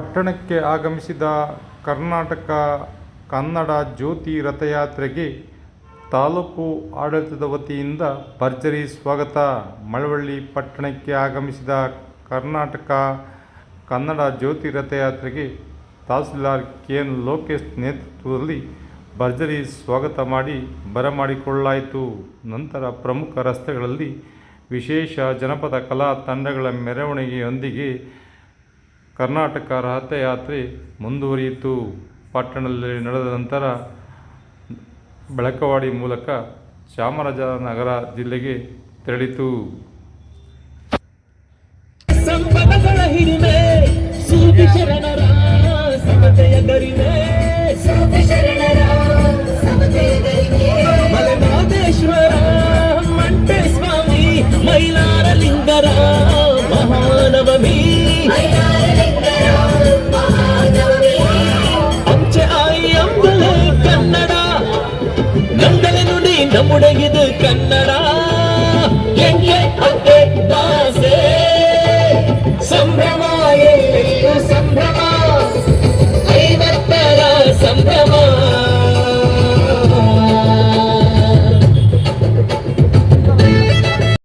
ಪಟ್ಟಣಕ್ಕೆ ಆಗಮಿಸಿದ ಕರ್ನಾಟಕ ಕನ್ನಡ ಜ್ಯೋತಿ ರಥಯಾತ್ರೆಗೆ ತಾಲೂಕು ಆಡಳಿತದ ವತಿಯಿಂದ ಭರ್ಜರಿ ಸ್ವಾಗತ. ಮಳವಳ್ಳಿ ಪಟ್ಟಣಕ್ಕೆ ಆಗಮಿಸಿದ ಕರ್ನಾಟಕ ಕನ್ನಡ ಜ್ಯೋತಿ ರಥಯಾತ್ರೆಗೆ ತಹಸೀಲ್ದಾರ್ ಕೆ ಎನ್ ಲೋಕೇಶ್ ನೇತೃತ್ವದಲ್ಲಿ ಭರ್ಜರಿ ಸ್ವಾಗತ ಮಾಡಿ ಬರಮಾಡಿಕೊಳ್ಳಲಾಯಿತು. ನಂತರ ಪ್ರಮುಖ ರಸ್ತೆಗಳಲ್ಲಿ ವಿಶೇಷ ಜನಪದ ಕಲಾ ತಂಡಗಳ ಮೆರವಣಿಗೆಯೊಂದಿಗೆ ಕರ್ನಾಟಕ ರಥಯಾತ್ರೆ ಮುಂದುವರಿಯಿತು. ಪಟ್ಟಣದಲ್ಲಿ ನಡೆದ ನಂತರ ಬೆಳಕವಾಡಿ ಮೂಲಕ ಚಾಮರಾಜನಗರ ಜಿಲ್ಲೆಗೆ ತೆರಳಿತು. ಸಂಪದಗಳ ಹಿರಿಮೆ நம்முடையது கன்னடா